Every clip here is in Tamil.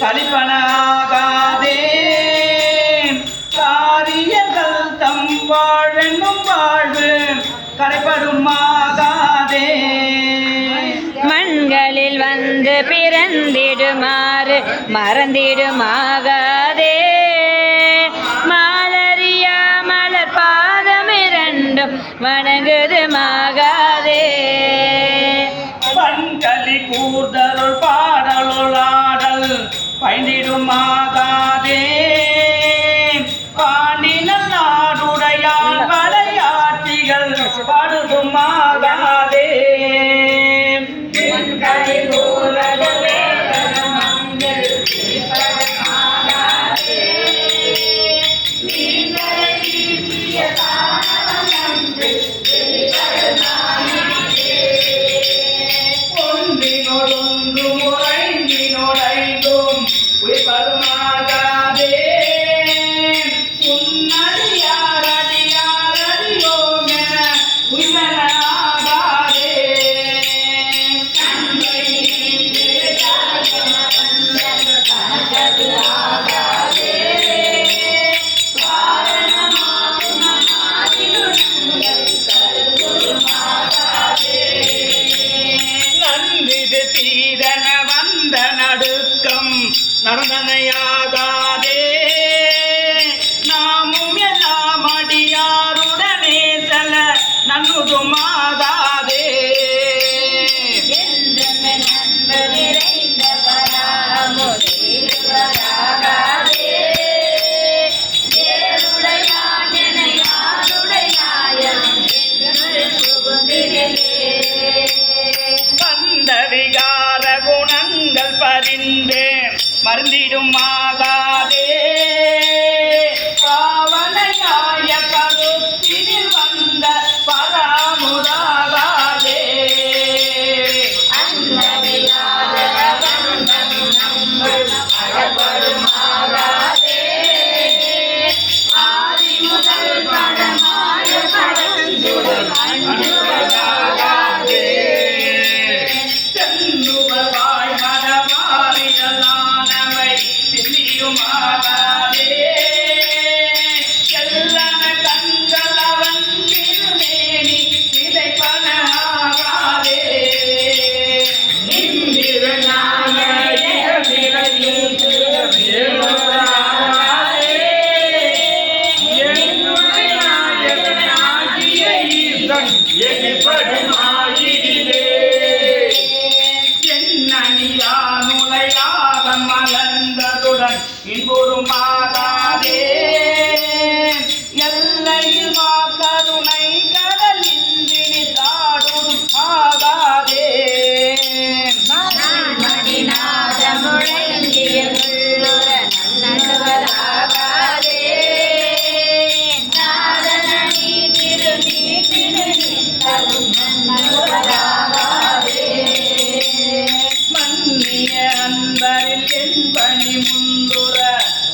கலிப்பனாகாதே காரியங்கள் தம் வாழென்னும் வாழ்வு கரைப்படுமாகாதே. மண்களில் வந்து பிறந்திடுமாறு மறந்திடுமாகாதே. மாலரியா மலர் பாதம் இரண்டும் வணங்குதுமாக பயந்திடுமாகாதே பாண்டினல் நாடுடையான் வளையாட்சிகள் பாடுதுமாகாதே ஒன்றினொடொன்று முறைந்தினொடைந்தும் நடந்தனையாகாதே ರಂಗ್ ಎಗಿ ಪಡಿ ಮಾಯಿಗಿದೆ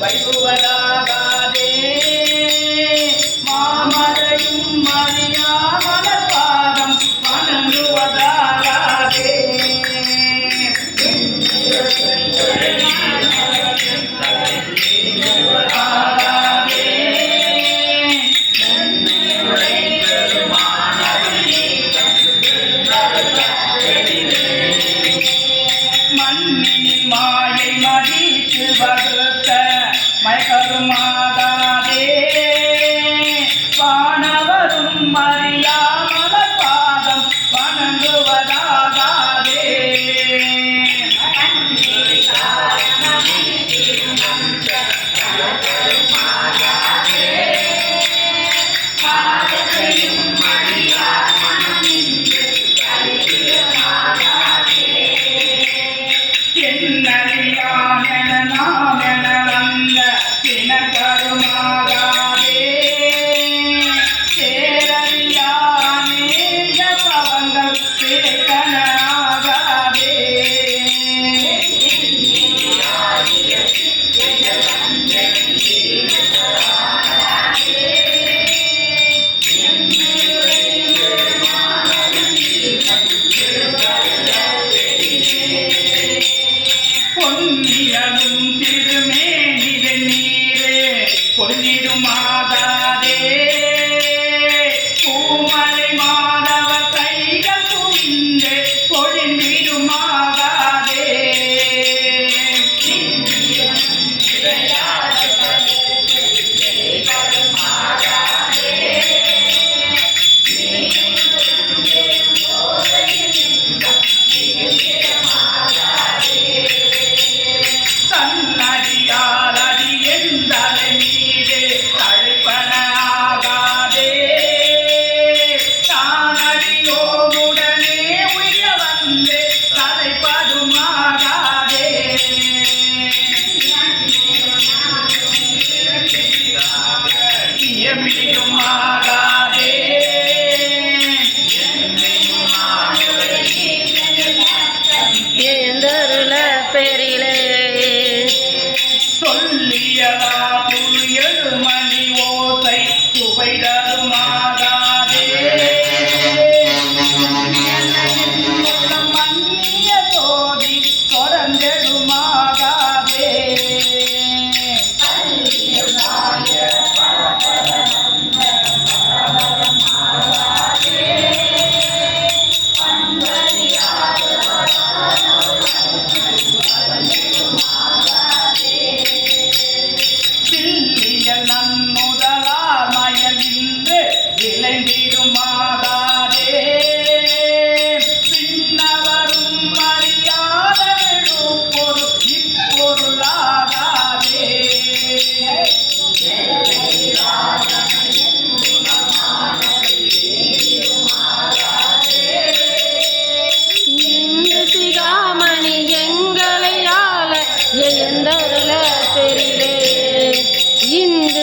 வைகுவலாகாதே மாமரையும் மறிய என்னறியாமென நாமென வந்த பிணக்கருமாகாதே சேரறியாமேக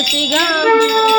নাচিগান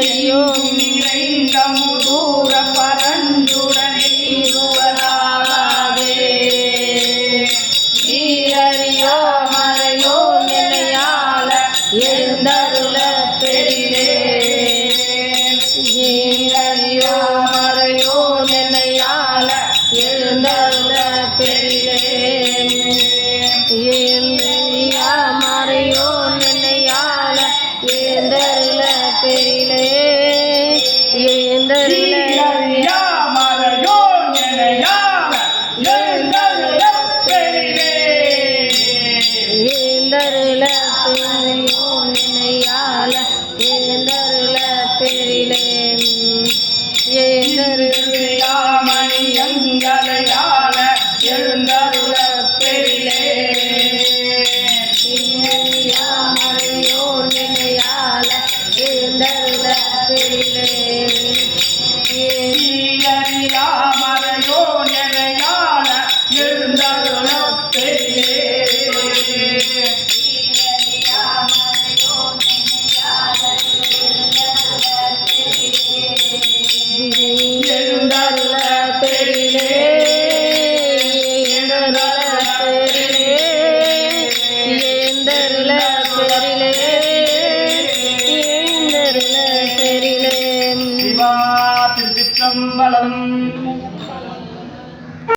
தையோ தூர பரந்துட கருணையோ நினையால ஏந்தருள பெறிலே ஏந்தருளாமணி எங்கலையால எழுந்தருள பெறிலே நினையாமறையோ நினையால ஏந்தருள பெறிலே